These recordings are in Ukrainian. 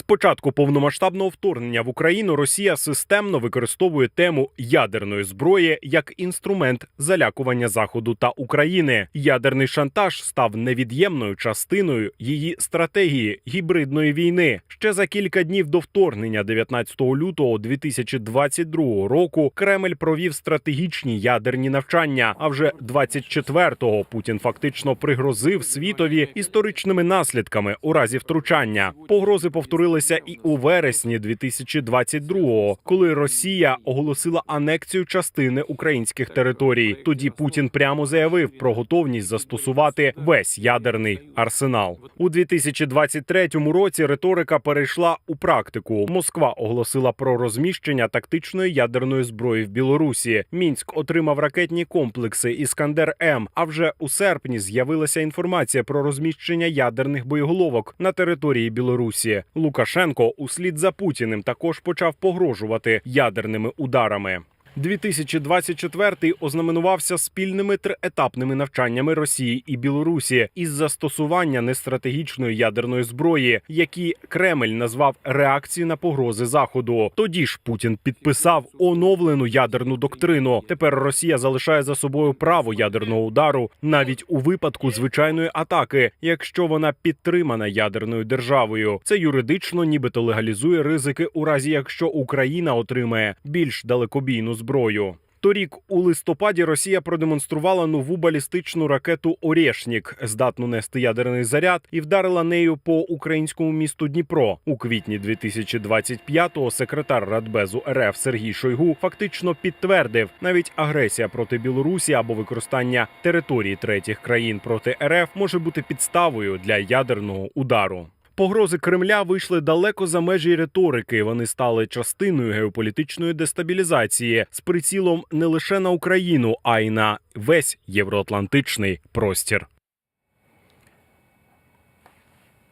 З початку повномасштабного вторгнення в Україну Росія системно використовує тему ядерної зброї як інструмент залякування Заходу та України. Ядерний шантаж став невід'ємною частиною її стратегії гібридної війни. Ще за кілька днів до вторгнення, 19 лютого 2022 року, Кремль провів стратегічні ядерні навчання. А вже 24-го Путін фактично пригрозив світові історичними наслідками у разі втручання. Погрози повторилися і у вересні 2022-го, коли Росія оголосила анексію частини українських територій. Тоді Путін прямо заявив про готовність застосувати весь ядерний арсенал. У 2023 році риторика перейшла у практику. Москва оголосила про розміщення тактичної ядерної зброї в Білорусі. Мінськ отримав ракетні комплекси Іскандер М. А вже у серпні з'явилася інформація про розміщення ядерних боєголовок на території Білорусі. Лукашенко услід за Путіним також почав погрожувати ядерними ударами. 2024 ознаменувався спільними триетапними навчаннями Росії і Білорусі із застосування нестратегічної ядерної зброї, які Кремль назвав реакцією на погрози Заходу. Тоді ж Путін підписав оновлену ядерну доктрину. Тепер Росія залишає за собою право ядерного удару навіть у випадку звичайної атаки, якщо вона підтримана ядерною державою. Це юридично, нібито легалізує ризики у разі, якщо Україна отримає більш далекобійну зброю. Торік у листопаді Росія продемонструвала нову балістичну ракету Орєшнік, здатну нести ядерний заряд, і вдарила нею по українському місту Дніпро. У квітні 2025-го секретар Радбезу РФ Сергій Шойгу фактично підтвердив, навіть агресія проти Білорусі або використання території третіх країн проти РФ може бути підставою для ядерного удару. Погрози Кремля вийшли далеко за межі риторики. Вони стали частиною геополітичної дестабілізації з прицілом не лише на Україну, а й на весь євроатлантичний простір.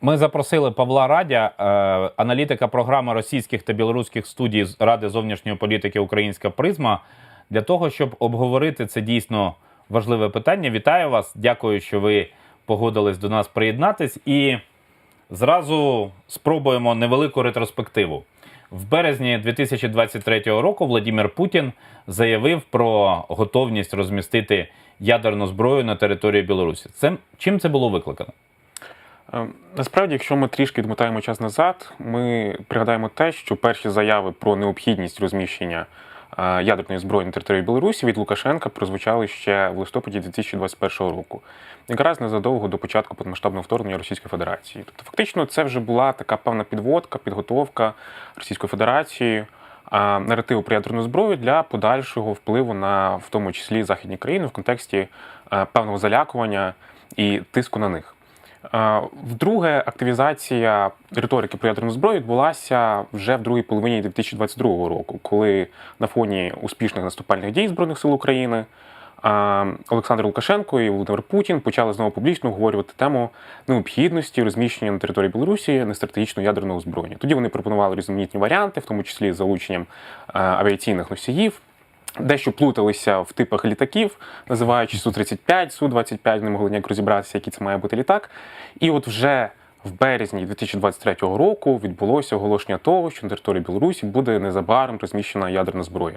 Ми запросили Павла Радя, е, аналітика програми російських та білоруських студій Ради зовнішньої політики Українська Призма для того, щоб обговорити це дійсно важливе питання. Вітаю вас! Дякую, що ви погодились до нас приєднатись. І зразу спробуємо невелику ретроспективу. В березні 2023 року Владимир Путін заявив про готовність розмістити ядерну зброю на території Білорусі. Це чим це було викликано? Е, Насправді, якщо ми трішки відмотаємо час назад, ми пригадаємо те, що перші заяви про необхідність розміщення ядерної зброї на території Білорусі від Лукашенка прозвучали ще в листопаді 2021 року, якраз незадовго до початку повномасштабного вторгнення Російської Федерації. Тобто, фактично, це вже була така певна підводка, підготовка Російської Федерації. Наративу про ядерну зброю для подальшого впливу на в тому числі західні країни в контексті е, певного залякування і тиску на них. Е, Вдруге, активізація риторики про ядерну зброю відбулася вже в другій половині 2022 року, коли на фоні успішних наступальних дій Збройних сил України е, Олександр Лукашенко і Володимир Путін почали знову публічно обговорювати тему необхідності розміщення на території Білорусі нестратегічного ядерного озброєння. Тоді вони пропонували різноманітні варіанти, в тому числі з залученням е, авіаційних носіїв. Дещо плуталися в типах літаків, називаючи Су-35, Су-25, не могли ніяк розібратися, який це має бути літак. І от вже в березні 2023 року відбулося оголошення того, що на території Білорусі буде незабаром розміщена ядерна зброя.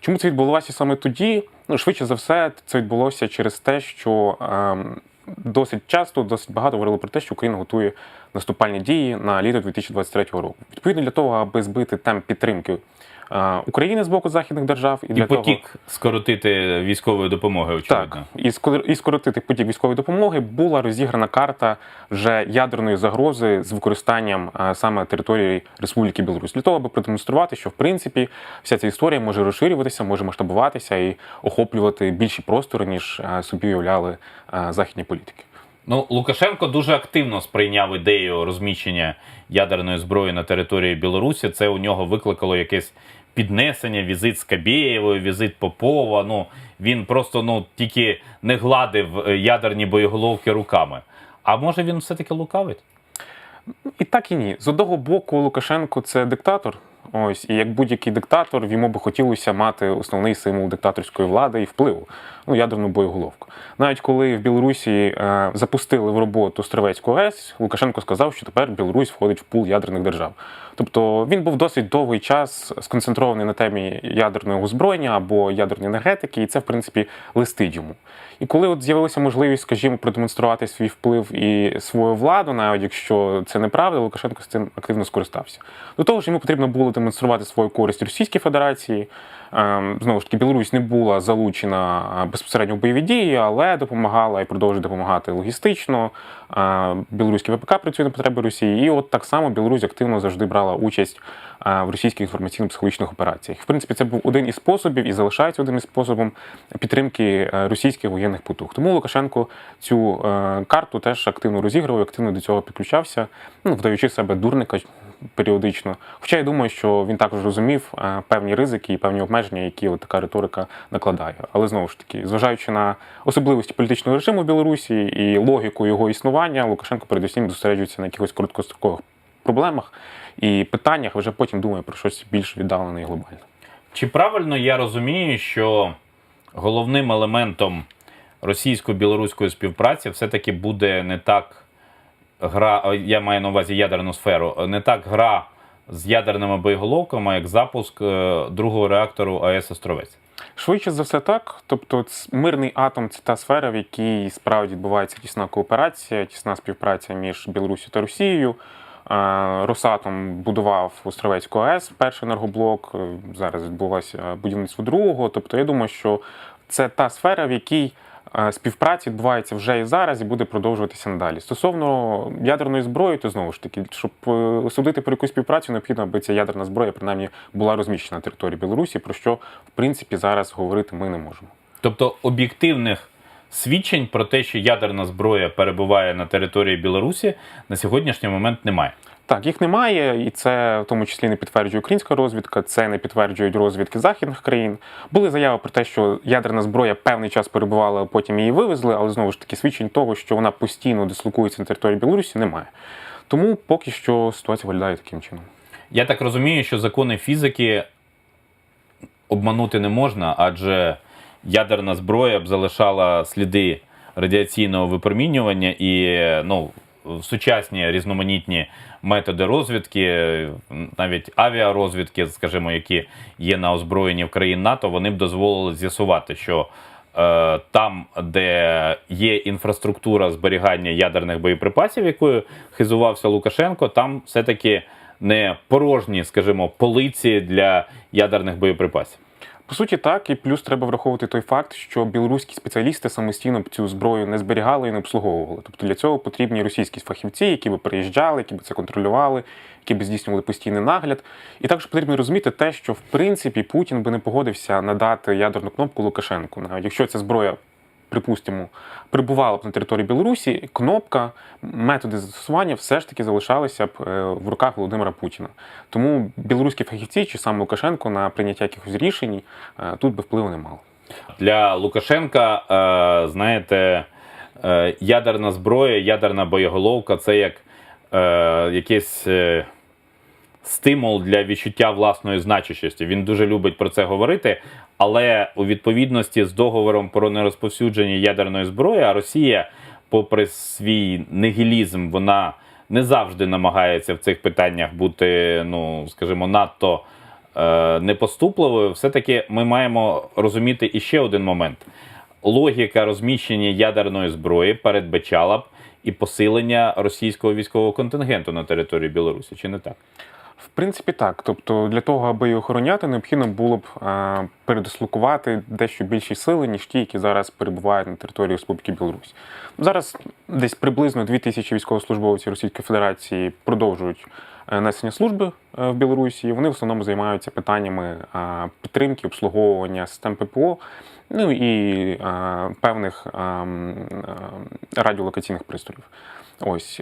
Чому це відбулося саме тоді? Ну, швидше за все, це відбулося через те, що ем, досить часто, досить багато говорили про те, що Україна готує наступальні дії на літо 2023 року. Відповідно для того, аби збити темп підтримки України з боку західних держав і І для того, потік скоротити військової допомоги, очевидно. так, і скор- і скоротити потік військової допомоги була розіграна карта вже ядерної загрози з використанням саме території Республіки Білорусь для того, аби продемонструвати, що в принципі вся ця історія може розширюватися, може масштабуватися і охоплювати більші простори, ніж собі уявляли західні політики. Ну, Лукашенко дуже активно сприйняв ідею розміщення ядерної зброї на території Білорусі. Це у нього викликало якесь піднесення, візит Скабєєвої, візит Попова. Ну він просто ну тільки не гладив е, ядерні боєголовки руками. А може він все-таки лукавить? І так і ні. З одного боку, Лукашенко це диктатор. Ось і як будь-який диктатор, йому би хотілося мати основний символ диктаторської влади і впливу ну ядерну боєголовку. Навіть коли в Білорусі е, запустили в роботу Стрелецьку АЕС, Лукашенко сказав, що тепер Білорусь входить в пул ядерних держав. Тобто він був досить довгий час сконцентрований на темі ядерного озброєння або ядерної енергетики, і це в принципі листить йому. І коли от з'явилася можливість, скажімо, продемонструвати свій вплив і свою владу, навіть якщо це неправда, Лукашенко з цим активно скористався. До того ж, йому потрібно було демонструвати свою користь Російській Федерації. Ем, Знову ж таки, Білорусь не була залучена е, безпосередньо в бойові дії, але допомагала і продовжує допомагати логістично. Е, Білоруський ВПК працює на потреби Росії, і от так само Білорусь активно завжди брала участь е, в російських інформаційно-психологічних операціях. В принципі, це був один із способів і залишається одним із способом підтримки російських воєнних потуг. Тому Лукашенко цю карту теж активно розігрував, активно до цього підключався, ну вдаючи себе дурника періодично. Хоча я думаю, що він також розумів е, певні ризики і певні обмеження, які от така риторика накладає. Але знову ж таки, зважаючи на особливості політичного режиму в Білорусі і логіку його існування, Лукашенко передусім зосереджується на якихось короткострокових проблемах і питаннях, вже потім думає про щось більш віддалене і глобальне. Чи правильно я розумію, що головним елементом російсько-білоруської співпраці все-таки буде не так гра, я маю на увазі ядерну сферу, не так гра з ядерними боєголовками, як запуск е, другого реактору АЕС Островець? Швидше за все так. Тобто, мирний атом це та сфера, в якій справді відбувається тісна кооперація, тісна співпраця між Білорусі та Росією. Е, Росатом будував Островецьку АЕС, перший енергоблок. е, Зараз відбулося будівництво другого. Тобто, я думаю, що це та сфера, в якій співпраця відбувається вже і зараз, і буде продовжуватися надалі. Стосовно ядерної зброї, то знову ж таки, щоб е, судити про якусь співпрацю, необхідно, аби ця ядерна зброя принаймні була розміщена на території Білорусі, про що в принципі зараз говорити ми не можемо. Тобто об'єктивних свідчень про те, що ядерна зброя перебуває на території Білорусі, на сьогоднішній момент немає. Так, їх немає, і це в тому числі не підтверджує українська розвідка, це не підтверджують розвідки західних країн. Були заяви про те, що ядерна зброя певний час перебувала, а потім її вивезли, але знову ж таки свідчень того, що вона постійно дислокується на території Білорусі, немає. Тому поки що ситуація виглядає таким чином. Я так розумію, що закони фізики обманути не можна, адже ядерна зброя б залишала сліди радіаційного випромінювання і ну, сучасні різноманітні методи розвідки, навіть авіарозвідки, скажімо, які є на озброєнні в країн НАТО, вони б дозволили з'ясувати, що е, там, де є інфраструктура зберігання ядерних боєприпасів, якою хизувався Лукашенко, там все-таки не порожні, скажімо, полиці для ядерних боєприпасів. По суті, так, і плюс треба враховувати той факт, що білоруські спеціалісти самостійно б цю зброю не зберігали і не обслуговували. Тобто для цього потрібні російські фахівці, які би приїжджали, які б це контролювали, які б здійснювали постійний нагляд. І також потрібно розуміти те, що в принципі Путін би не погодився надати ядерну кнопку Лукашенку, якщо ця зброя. Припустимо, прибувала б на території Білорусі, кнопка, методи застосування все ж таки залишалися б е, в руках Володимира Путіна. Тому білоруські фахівці чи сам Лукашенко на прийняття якихось рішень е, тут би впливу не мало. Для Лукашенка, е, знаєте, ядерна зброя, ядерна боєголовка це як якийсь е, стимул для відчуття власної значущості. Він дуже любить про це говорити. Але у відповідності з договором про нерозповсюдження ядерної зброї, Росія, попри свій нигілізм, вона не завжди намагається в цих питаннях бути, ну скажімо, надто е, непоступливою. Все-таки ми маємо розуміти іще один момент: логіка розміщення ядерної зброї передбачала б і посилення російського військового контингенту на території Білорусі, чи не так? В принципі, так. Тобто, для того, аби її охороняти, необхідно було б е, передислокувати дещо більші сили, ніж ті, які зараз перебувають на території Республіки Білорусь. Зараз десь приблизно 2 тисячі військовослужбовців Російської Федерації продовжують е, несення служби е, в Білорусі. і Вони в основному займаються питаннями е, підтримки, обслуговування систем ППО. Ну і е, певних е, м, е, радіолокаційних пристроїв. Ось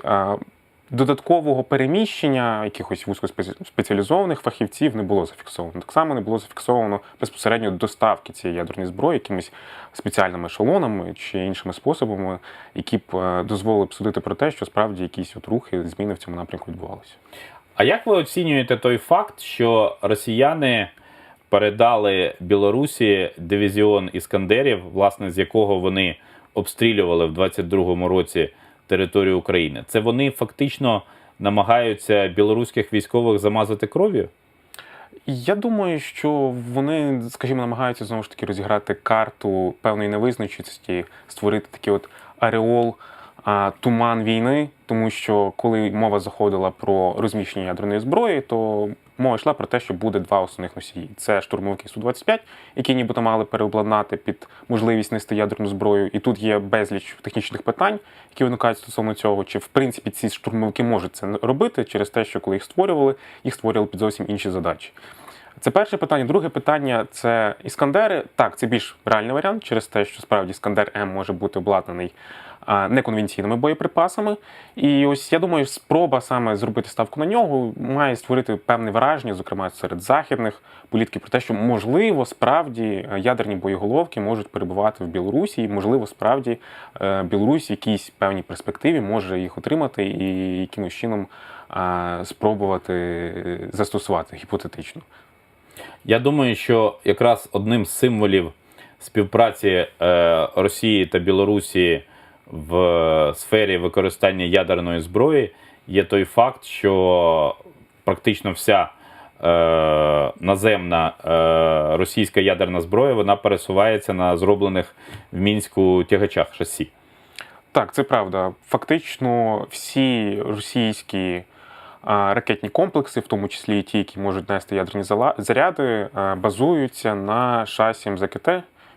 Додаткового переміщення якихось вузькоспеціалізованих фахівців не було зафіксовано. Так само не було зафіксовано безпосередньо доставки цієї ядерної зброї якимись спеціальними ешелонами чи іншими способами, які б е, дозволили б судити про те, що справді якісь от рухи, зміни в цьому напрямку відбувалися. А як ви оцінюєте той факт, що росіяни передали Білорусі дивізіон іскандерів, власне, з якого вони обстрілювали в 22-му році територію України? Це вони фактично намагаються білоруських військових замазати кров'ю? Я думаю, що вони, скажімо, намагаються знову ж таки розіграти карту певної невизначеності, створити такий от ареол, а, туман війни, тому що коли мова заходила про розміщення ядерної зброї, то мова йшла про те, що буде два основних носії: це штурмовики Су-25, які нібито мали переобладнати під можливість нести ядерну зброю. І тут є безліч технічних питань, які виникають стосовно цього, чи в принципі ці штурмовики можуть це робити через те, що коли їх створювали, їх створювали під зовсім інші задачі. Це перше питання. Друге питання це іскандери. Так, це більш реальний варіант через те, що справді іскандер М може бути обладнаний неконвенційними боєприпасами. І ось я думаю, спроба саме зробити ставку на нього має створити певне враження, зокрема серед західних політиків, про те, що можливо справді е, ядерні боєголовки можуть перебувати в Білорусі, і можливо, справді е, Білорусь якійсь певній перспективі може їх отримати і якимось чином спробувати е, застосувати гіпотетично. Я думаю, що якраз одним з символів співпраці Росії та Білорусі в сфері використання ядерної зброї є той факт, що практично вся е, наземна е, російська ядерна зброя вона пересувається на зроблених в мінську тягачах шасі. Так, це правда. Фактично, всі російські а, ракетні комплекси, в тому числі і ті, які можуть нести ядерні заряди, а, базуються на шасі МЗКТ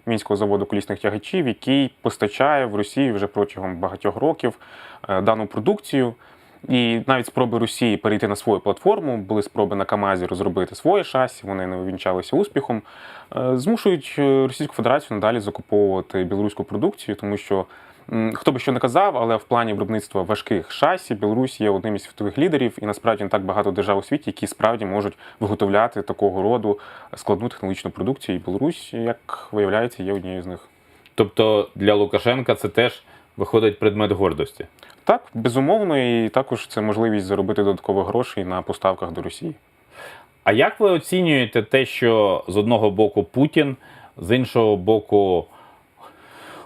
мінського заводу колісних тягачів, який постачає в Росію вже протягом багатьох років е, дану продукцію. І навіть спроби Росії перейти на свою платформу, були спроби на Камазі розробити своє шасі, вони не увінчалися успіхом. е, Змушують е, Російську Федерацію надалі закуповувати білоруську продукцію, тому що хто би що не казав, але в плані виробництва важких шасі Білорусь є одним із світових лідерів, і насправді не так багато держав у світі, які справді можуть виготовляти такого роду складну технологічну продукцію. І Білорусь, як виявляється, є однією з них. Тобто для Лукашенка це теж виходить предмет гордості. Так, безумовно, і також це можливість заробити додаткових грошей на поставках до Росії. А як ви оцінюєте те, що з одного боку Путін, з іншого боку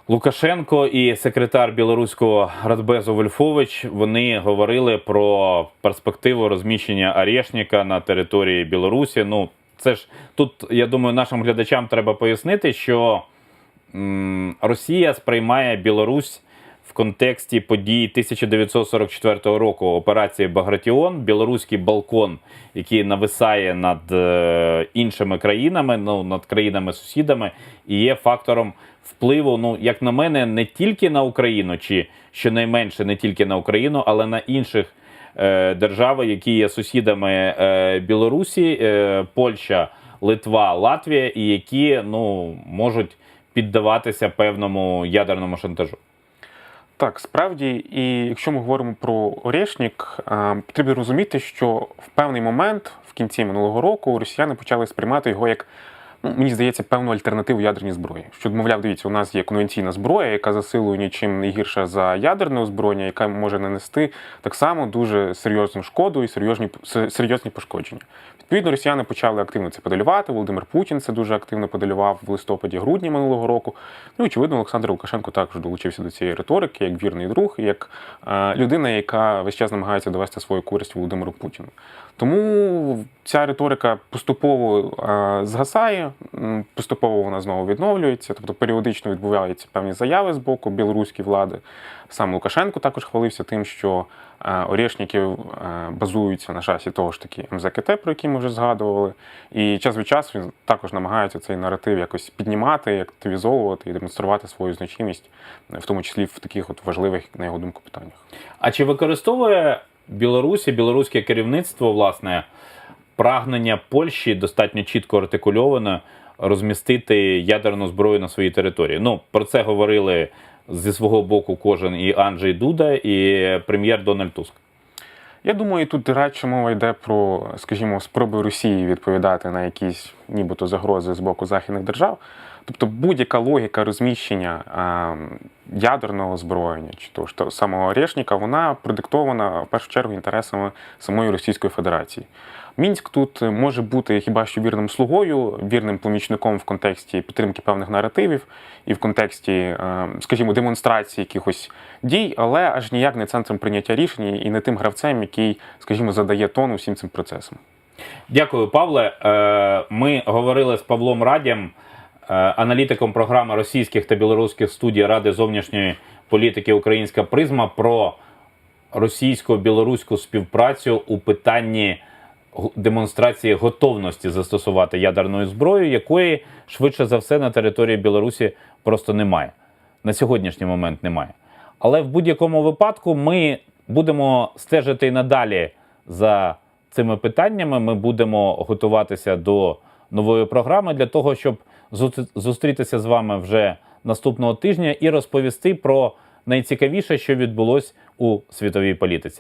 Лукашенко і секретар білоруського Радбезу Вольфович вони говорили про перспективу розміщення Арешника на території Білорусі. Ну, це ж тут, я думаю, нашим глядачам треба пояснити, що м, Росія сприймає Білорусь в контексті подій 1944 року операції Багратіон, білоруський балкон, який нависає над е, іншими країнами, ну над країнами-сусідами, і є фактором впливу, ну як на мене, не тільки на Україну, чи щонайменше не тільки на Україну, але на інших е, держав, які є сусідами е, Білорусі, е, Польща, Литва, Латвія, і які ну можуть піддаватися певному ядерному шантажу. Так, справді, і якщо ми говоримо про Орешнік, потрібно розуміти, що в певний момент, в кінці минулого року, росіяни почали сприймати його як, ну, мені здається, певну альтернативу ядерній зброї. Що, мовляв, дивіться, у нас є конвенційна зброя, яка за силою нічим не гірша за ядерне озброєння, яка може нанести так само дуже серйозну шкоду і серйозні, серйозні пошкодження. Відповідно, росіяни почали активно це подолювати. Володимир Путін це дуже активно подолював в листопаді-грудні минулого року. Ну очевидно, Олександр Лукашенко також долучився до цієї риторики, як вірний друг, як е, людина, яка весь час намагається довести свою користь Володимиру Путіну. Тому ця риторика поступово е, згасає, поступово вона знову відновлюється, тобто періодично відбуваються певні заяви з боку білоруської влади. Сам Лукашенко також хвалився тим, що е, Орешники е, базуються на шасі того ж таки МЗКТ, про який ми вже згадували. І час від часу він також намагається цей наратив якось піднімати, активізовувати і демонструвати свою значимість, в тому числі в таких от важливих, на його думку, питаннях. А чи використовує Білорусі, білоруське керівництво, власне, прагнення Польщі достатньо чітко артикульовано розмістити ядерну зброю на своїй території? Ну, про це говорили зі свого боку кожен і Анджей Дуда, і прем'єр Дональд Туск. Я думаю, тут радше мова йде про, скажімо, спроби Росії відповідати на якісь нібито загрози з боку західних держав. Тобто будь-яка логіка розміщення ядерного озброєння чи того ж самого Орешника, вона продиктована в першу чергу інтересами самої Російської Федерації. Мінськ тут може бути хіба що вірним слугою, вірним помічником в контексті підтримки певних наративів і в контексті, е, скажімо, демонстрації якихось дій, але аж ніяк не центром прийняття рішень і не тим гравцем, який, скажімо, задає тон усім цим процесам. Дякую, Павле. Е, Ми говорили з Павлом Радям, аналітиком програми російських та білоруських студій Ради зовнішньої політики Українська призма про російсько-білоруську співпрацю у питанні демонстрації готовності застосувати ядерну зброю, якої швидше за все на території Білорусі просто немає. На сьогоднішній момент немає. Але в будь-якому випадку ми будемо стежити і надалі за цими питаннями. Ми будемо готуватися до нової програми для того, щоб зустрітися з вами вже наступного тижня і розповісти про найцікавіше, що відбулось у світовій політиці.